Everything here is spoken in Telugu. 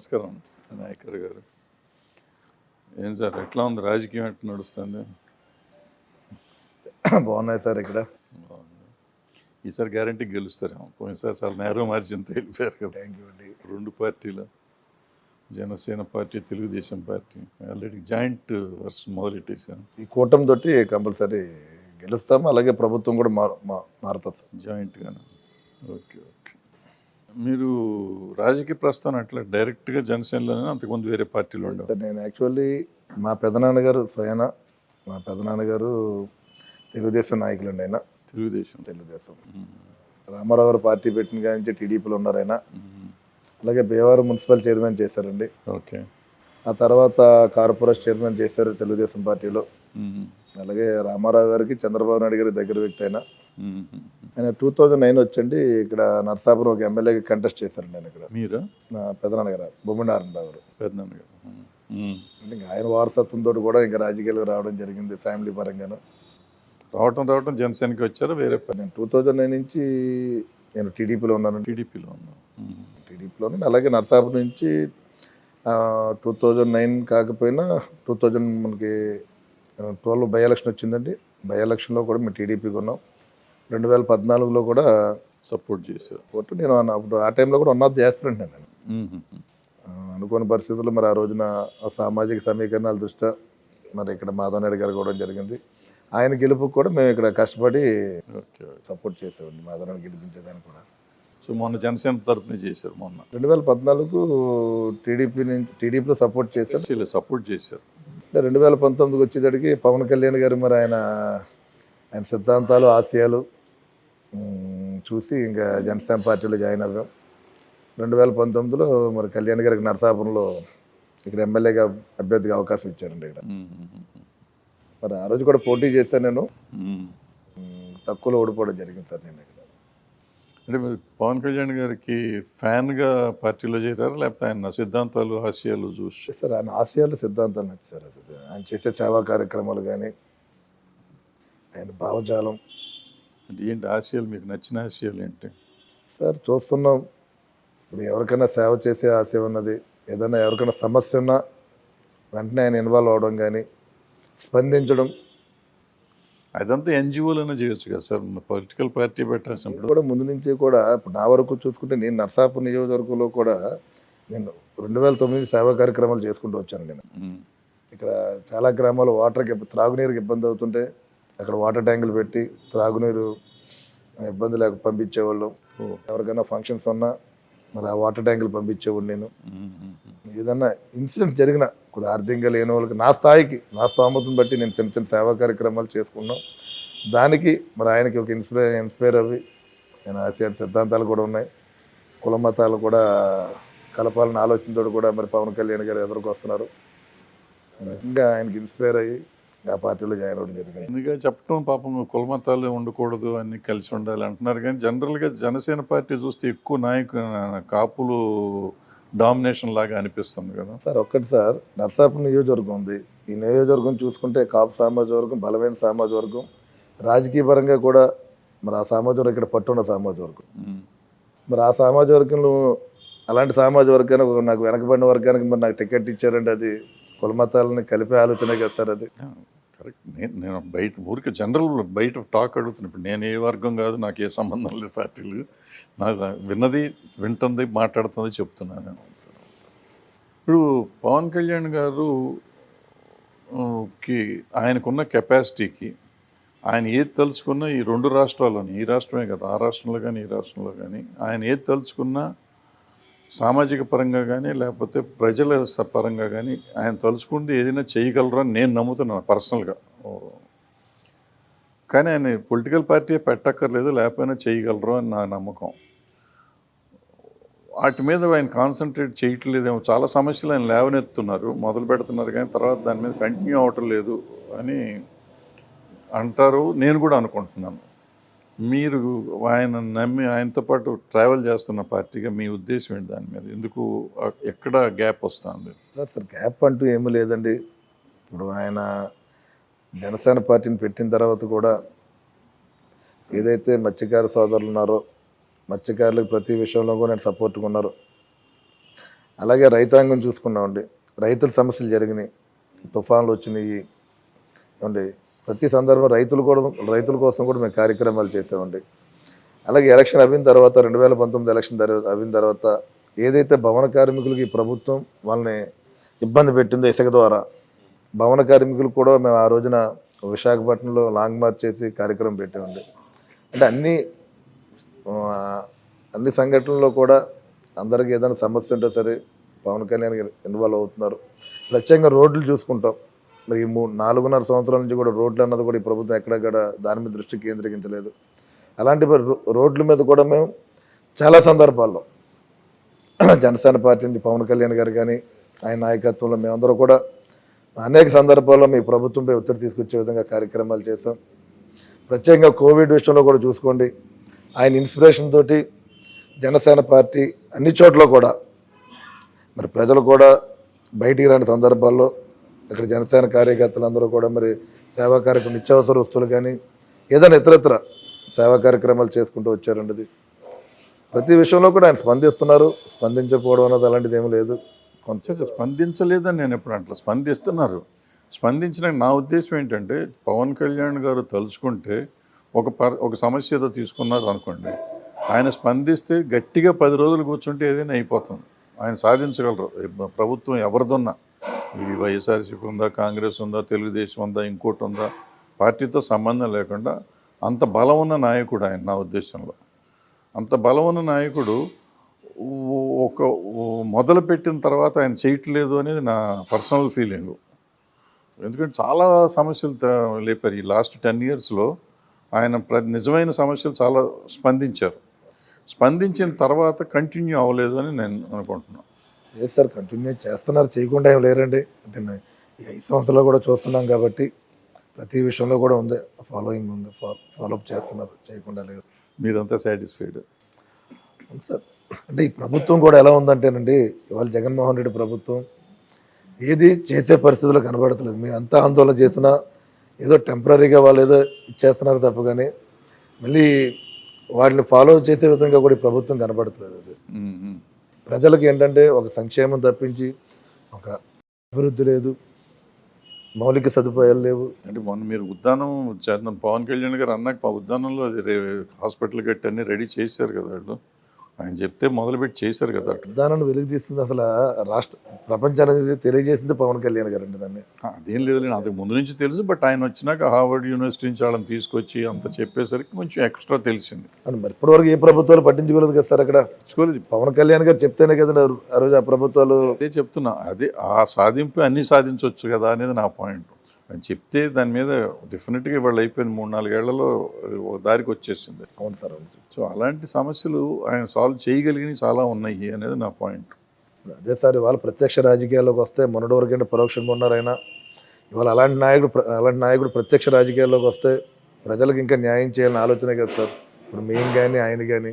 నమస్కారం నాయకర్ గారు. ఏం సార్ ఎట్లా ఉంది? రాజకీయం ఎట్లా నడుస్తుంది? బాగున్నాయి సార్ ఇక్కడ. ఈసారి గ్యారంటీ గెలుస్తారేమో. పోయినసారి చాలా నేరం మార్జిన్ వెళ్ళిపోయారు కదా. థ్యాంక్ యూ అండి. రెండు పార్టీలు. Janasena party Telugu Desam party. Already joint verse మొదలెట్టేసాను ఈ కూటమి తోటి కంపల్సరీ గెలుస్తాము. అలాగే ప్రభుత్వం కూడా మారు మారుతుంది జాయింట్గాను. Okay okay. మీరు రాజకీయ ప్రస్థానం అట్లా డైరెక్ట్గా జనసేనలోనే అంతకుముందు వేరే పార్టీలో ఉండవు నేను యాక్చువల్లీ మా పెదనాన్నగారు స్వయన మా పెదనాన్నగారు తెలుగుదేశం నాయకులండి ఆయన. తెలుగుదేశం. తెలుగుదేశం. రామారావు గారు పార్టీ పెట్టిన కాడి నుంచి టీడీపీలో ఉన్నారు ఆయన. మ్మ్. అలాగే భీమవరం మున్సిపల్ చైర్మన్ చేశారండి. ఓకే. ఆ తర్వాత కార్పొరేషన్ చైర్మన్ చేశారు తెలుగుదేశం పార్టీలో. అలాగే రామారావు గారికి చంద్రబాబు నాయుడు గారి దగ్గర వ్యక్తి మ్మ్. ఆయన టూ థౌజండ్ నైన్ వచ్చండి ఇక్కడ నర్సాపురం ఒక ఎమ్మెల్యేకి కంటెస్ట్ చేశారండి ఆయన ఇక్కడ. మీరా? నా పెదనాన్నగారు బొమ్మినారాయణరావు గారు పెద్దనాన్న గారు. మ్మ్. అంటే ఇంకా ఆయన వారసత్వంతో కూడా ఇంకా రాజకీయాలకు రావడం జరిగింది ఫ్యామిలీ పరంగాను. రావటం రావటం జనసేనకి వచ్చారా వేరే నేను టూ థౌజండ్ నైన్ నుంచి నేను టీడీపీలో ఉన్నాను టీడీపీలో ఉన్నాం మ్మ్. టీడీపీలో అలాగే నర్సాపురం నుంచి టూ థౌజండ్ నైన్ కాకపోయినా టూ థౌజండ్ మనకి ట్వెల్వ్ బై ఎలక్షన్ వచ్చిందండి. బై ఎలక్షన్లో కూడా మేము టీడీపీకి ఉన్నాం. రెండు వేల పద్నాలుగులో కూడా సపోర్ట్ చేశారు. ఓటు నేను అప్పుడు ఆ టైంలో కూడా వన్ ఆఫ్ ది యాస్పిరెంట్ నేను. అనుకోని పరిస్థితుల్లో మరి ఆ రోజున ఆ సామాజిక సమీకరణాల దృష్ట్యా మరి ఇక్కడ మాధవ్ నాయుడు గారు కూడా జరిగింది. ఆయన గెలుపుకు కూడా మేము ఇక్కడ కష్టపడి సపోర్ట్ చేసామండి మాధవ్ నాయుడు గెలిపించేదాన్ని కూడా. సో మొన్న జనసేన తరపున చేశారు మొన్న. రెండు వేల పద్నాలుగు టీడీపీ నుంచి టీడీపీలో సపోర్ట్ చేశారు. సపోర్ట్ చేశారు. రెండు వేల పంతొమ్మిదికి వచ్చేటడికి పవన్ కళ్యాణ్ గారు మరి ఆయన ఆయన సిద్ధాంతాలు ఆశయాలు చూసి ఇంకా జనసేన పార్టీలో జాయిన్ అవ్వాం. రెండు వేల పంతొమ్మిదిలో మరి కళ్యాణ్ గారికి నరసాపురంలో ఇక్కడ ఎమ్మెల్యేగా అభ్యర్థిగా అవకాశం ఇచ్చారండి ఇక్కడ. మరి ఆ రోజు కూడా పోటీ చేశాను నేను. తక్కువలో ఓడిపోవడం జరిగింది సార్ నేను ఇక్కడ. అంటే మీరు పవన్ కళ్యాణ్ గారికి ఫ్యాన్గా పార్టీలో చేరారా? లేకపోతే ఆయన సిద్ధాంతాలు ఆశయాలు చూసి సార్ ఆయన ఆశయాలు సిద్ధాంతాలు నచ్చారు. అది ఆయన చేసే సేవా కార్యక్రమాలు కానీ ఆయన భావజాలం అంటే ఏంటి ఆశయాలు? మీకు నచ్చిన ఆశయాలు ఏంటి? సార్ చూస్తున్నాం. ఇప్పుడు ఎవరికైనా సేవ చేసే ఆశయం ఉన్నది. ఏదైనా ఎవరికైనా సమస్య ఉన్నా వెంటనే ఆయన ఇన్వాల్వ్ అవడం కానీ స్పందించడం. అదంతా ఎన్జిఓలోనే చేయొచ్చు కదా సార్? Political party పెట్టాల్సినప్పుడు. కూడా ముందు నుంచి కూడా ఇప్పుడు నా వరకు చూసుకుంటే నేను నర్సాపూర్ నియోజకవర్గంలో కూడా నేను రెండు వేల తొమ్మిది సేవా కార్యక్రమాలు చేసుకుంటూ వచ్చాను నేను. ఇక్కడ చాలా గ్రామాలు వాటర్కి త్రాగునీరుకి ఇబ్బంది అవుతుంటే అక్కడ వాటర్ ట్యాంకులు పెట్టి త్రాగునీరు ఇబ్బంది లేక పంపించేవాళ్ళం. ఎవరికైనా ఫంక్షన్స్ ఉన్నా మరి ఆ వాటర్ ట్యాంకులు పంపించేవాడు నేను. ఏదన్నా ఇన్సిడెంట్ జరిగిన కొద్దిగా ఆర్థికంగా లేని వాళ్ళకి నా స్థాయికి నా స్తోమతను బట్టి నేను చిన్న చిన్న సేవా కార్యక్రమాలు చేసుకున్నాం దానికి మరి ఆయనకి ఒక ఇన్స్పైర్ ఇన్స్పైర్ అవి నేను ఆశయ సిద్ధాంతాలు కూడా ఉన్నాయి. కుల మతాలు కూడా కలపాలని ఆలోచనతో కూడా మరి పవన్ కళ్యాణ్ గారు ఎదురుకొస్తున్నారు. ఇంకా ఆయనకి ఇన్స్పైర్ అయ్యి ఆ పార్టీలో జాయిన్ అవ్వడం జరిగింది. ఎందుకంటే చెప్పడం పాపం కులమతాలు ఉండకూడదు అన్ని కలిసి ఉండాలి అంటున్నారు. కానీ జనరల్గా జనసేన పార్టీ చూస్తే ఎక్కువ నాయకు కాపులు డామినేషన్ లాగా అనిపిస్తుంది కదా. సార్ ఒక్కటి సార్ నర్సాపురం నియోజకవర్గం ఉంది. ఈ నియోజకవర్గం చూసుకుంటే కాపు సామాజిక వర్గం బలమైన సామాజిక వర్గం రాజకీయ పరంగా కూడా మరి ఆ సామాజిక వర్గం ఇక్కడ పట్టున్న సామాజిక వర్గం. మరి ఆ సామాజిక వర్గంలో అలాంటి సామాజిక వర్గానికి నాకు వెనకబడిన వర్గానికి మరి నాకు టికెట్ ఇచ్చారంటే అది కులమతాలని కలిపే ఆలోచన సార్ అది. కరెక్ట్. నేను నేను బయట ఊరికి జనరల్ బయట టాక్ అడుగుతున్నా. ఇప్పుడు నేను ఏ వర్గం కాదు నాకు ఏ సంబంధం లేదు పార్టీలు. నాకు విన్నది వింటుంది మాట్లాడుతుంది చెప్తున్నాను నేను. ఇప్పుడు పవన్ కళ్యాణ్ గారు కి ఆయనకున్న కెపాసిటీకి ఆయన ఏది తలుచుకున్నా ఈ రెండు రాష్ట్రాల్లోని ఈ రాష్ట్రమే కదా ఆ రాష్ట్రంలో కానీ ఈ రాష్ట్రంలో కానీ ఆయన ఏది తలుచుకున్నా సామాజిక పరంగా కానీ లేకపోతే ప్రజల పరంగా కానీ ఆయన తలుచుకుంటే ఏదైనా చేయగలరా అని నేను నమ్ముతున్నాను పర్సనల్గా. కానీ ఆయన పొలిటికల్ పార్టీ పెట్టక్కర్లేదు లేకపోయినా చేయగలరు అని నా నమ్మకం. వాటి మీద ఆయన కాన్సన్ట్రేట్ చేయట్లేదేమో. చాలా సమస్యలు ఆయన లేవనెత్తున్నారు. మొదలు పెడుతున్నారు కానీ తర్వాత దాని మీద కంటిన్యూ అవ్వటం లేదు అని అంటారు. నేను కూడా అనుకుంటున్నాను. మీరు ఆయన నమ్మి ఆయనతో పాటు ట్రావెల్ చేస్తున్న పార్టీగా మీ ఉద్దేశం ఏంటి దాని మీద? ఎందుకు ఎక్కడ గ్యాప్ వస్తుంది? సార్ సార్ గ్యాప్ అంటూ ఏమీ లేదండి. ఇప్పుడు ఆయన జనసేన పార్టీని పెట్టిన తర్వాత కూడా ఏదైతే మత్స్యకార సోదరులు ఉన్నారో మత్స్యకారులకు ప్రతి విషయంలో కూడా నేను సపోర్ట్గా ఉన్నారు. అలాగే రైతాంగం చూసుకున్నామండి. రైతుల సమస్యలు జరిగినాయి. తుఫాన్లు వచ్చినాయి. ఏమండి? ప్రతి సందర్భం రైతులు కూడా రైతుల కోసం కూడా మేము కార్యక్రమాలు చేసామండి. అలాగే ఎలక్షన్ అయిన తర్వాత రెండు వేల పంతొమ్మిది ఎలక్షన్ అయిన తర్వాత ఏదైతే భవన కార్మికులకి ప్రభుత్వం వాళ్ళని ఇబ్బంది పెట్టిందో ఇసుక ద్వారా భవన కార్మికులు కూడా మేము ఆ రోజున విశాఖపట్నంలో లాంగ్ మార్చ్ చేసి కార్యక్రమం పెట్టామండి. అంటే అన్ని అన్ని సంఘటనల్లో కూడా అందరికీ ఏదైనా సమస్య ఉంటే సరే పవన్ కళ్యాణ్ ఇన్వాల్వ్ అవుతున్నారు. ప్రత్యేకంగా రోడ్లు చూసుకుంటాం. మరి మూడు నాలుగున్నర సంవత్సరాల నుంచి కూడా రోడ్లు అన్నది కూడా ఈ ప్రభుత్వం ఎక్కడెక్కడ దాని మీద దృష్టి కేంద్రీకరించలేదు. అలాంటి మరి రో- రోడ్ల మీద కూడా మేము చాలా సందర్భాల్లో జనసేన పార్టీ నుంచి పవన్ కళ్యాణ్ గారు కానీ ఆయన నాయకత్వంలో మేమందరూ కూడా అనేక సందర్భాల్లో మీ ప్రభుత్వంపై ఒత్తిడి తీసుకొచ్చే విధంగా కార్యక్రమాలు చేస్తాం. ప్రత్యేకంగా కోవిడ్ విషయంలో కూడా చూసుకోండి. ఆయన ఇన్స్పిరేషన్ తోటి జనసేన పార్టీ అన్ని చోట్ల కూడా మరి ప్రజలు కూడా బయటికి రాని సందర్భాల్లో ఇక్కడ జనసేన కార్యకర్తలందరూ కూడా మరి సేవా కార్యక్రమం నిత్యావసర వస్తువులు కానీ ఏదైనా ఇతరత్ర సేవా కార్యక్రమాలు చేసుకుంటూ వచ్చారండి అది. ప్రతి విషయంలో కూడా ఆయన స్పందిస్తున్నారు. స్పందించకపోవడం అన్నది అలాంటిది ఏమీ లేదు. కొంత కొంచెం స్పందించలేదని నేను ఎప్పుడు అంటలా స్పందిస్తున్నారు. స్పందించిన నా ఉద్దేశం ఏంటంటే పవన్ కళ్యాణ్ గారు తలుచుకుంటే ఒక పర్ ఒక సమస్య ఏదో తీసుకున్నారు అనుకోండి. ఆయన స్పందిస్తే గట్టిగా పది రోజులు కూర్చుంటే ఏదైనా అయిపోతుంది. ఆయన సాధించగలరు. ప్రభుత్వం ఎవరిదున్నా. ఈ వైఎస్ఆర్సీపీ ఉందా కాంగ్రెస్ ఉందా తెలుగుదేశం ఉందా ఇంకోటి ఉందా పార్టీతో సంబంధం లేకుండా అంత బలం ఉన్న నాయకుడు ఆయన నా ఉద్దేశంలో. అంత బలం ఉన్న నాయకుడు ఒక మొదలుపెట్టిన మొదలు పెట్టిన తర్వాత ఆయన చేయట్లేదు అనేది నా పర్సనల్ ఫీలింగ్. ఎందుకంటే చాలా సమస్యలు లేపారు. ఈ లాస్ట్ టెన్ ఇయర్స్లో ఆయన ప్ర నిజమైన సమస్యలు చాలా స్పందించారు. స్పందించిన తర్వాత కంటిన్యూ అవ్వలేదు అని నేను అనుకుంటున్నాను లేదు సార్ కంటిన్యూ చేస్తున్నారు చేయకుండా ఏం లేరండి. అంటే ఐదు సంవత్సరాలు కూడా చూస్తున్నాం కాబట్టి ప్రతి విషయంలో కూడా ఉంది. ఫాలోయింగ్ ఉంది. ఫాలోఅప్ చేస్తున్నారు. చేయకుండా లేదు. మీరంతా సాటిస్ఫైడ్ సార్ అంటే ఈ ప్రభుత్వం కూడా ఎలా ఉందంటేనండి ఇవాళ జగన్మోహన్ రెడ్డి ప్రభుత్వం ఏది చేసే పరిస్థితుల్లో కనబడట్లేదు మేము ఎంత ఆందోళన చేసినా ఏదో టెంపరీగా వాళ్ళు ఏదో ఇచ్చేస్తున్నారు తప్ప కానీ మళ్ళీ వాటిని ఫాలో చేసే విధంగా కూడా ఈ ప్రభుత్వం కనబడట్లేదు అది ప్రజలకు ఏంటంటే ఒక సంక్షేమం తప్పించి ఒక అభివృద్ధి లేదు మౌలిక సదుపాయాలు లేవు. అంటే మొన్న మీరు ఉద్దానం చేద్దాం. పవన్ కళ్యాణ్ గారు అన్నాక మా ఉద్దానంలో అది హాస్పిటల్ కట్టి అన్ని రెడీ చేశారు కదా వాళ్ళు. ఆయన చెప్తే మొదలుపెట్టి చేశారు కదా. దానాన్ని వెలుగు తీస్తుంది అసలు రాష్ట్ర ప్రపంచానికి తెలియజేసింది పవన్ కళ్యాణ్ గారు అండి దాన్ని. అదేం లేదు నేను అంతకు ముందు నుంచి తెలుసు బట్ ఆయన వచ్చినాక హార్వర్డ్ యూనివర్సిటీ నుంచి వాళ్ళని తీసుకొచ్చి అంత చెప్పేసరికి కొంచెం ఎక్స్ట్రా తెలిసింది. అని మరి ఇప్పటివరకు ఏ ప్రభుత్వాలు పట్టించుకోలేదు కదా సార్ అక్కడ? తెచ్చుకోలేదు పవన్ కళ్యాణ్ గారు చెప్తేనే కదా ఆ రోజు ఆ ప్రభుత్వాలు అదే చెప్తున్నా అదే ఆ సాధింపు అన్నీ సాధించవచ్చు కదా అనేది నా పాయింట్. ఆయన చెప్తే దాని మీద డెఫినెట్గా ఇవాళ అయిపోయింది మూడు నాలుగేళ్ళలో ఒక దారికి వచ్చేసింది. అవును సార్ సో అలాంటి సమస్యలు ఆయన సాల్వ్ చేయగలిగినవి చాలా ఉన్నాయి అనేది నా పాయింట్ అదే సార్ ఇవాళ ప్రత్యక్ష రాజకీయాల్లోకి వస్తే మొన్నటి వరకు అంటే పరోక్షంగా ఉన్నారు ఆయన. ఇవాళ అలాంటి నాయకుడు అలాంటి నాయకుడు ప్రత్యక్ష రాజకీయాల్లోకి వస్తే ప్రజలకు ఇంకా న్యాయం చేయాలని ఆలోచనే కదా సార్. ఇప్పుడు మేము కానీ ఆయన కానీ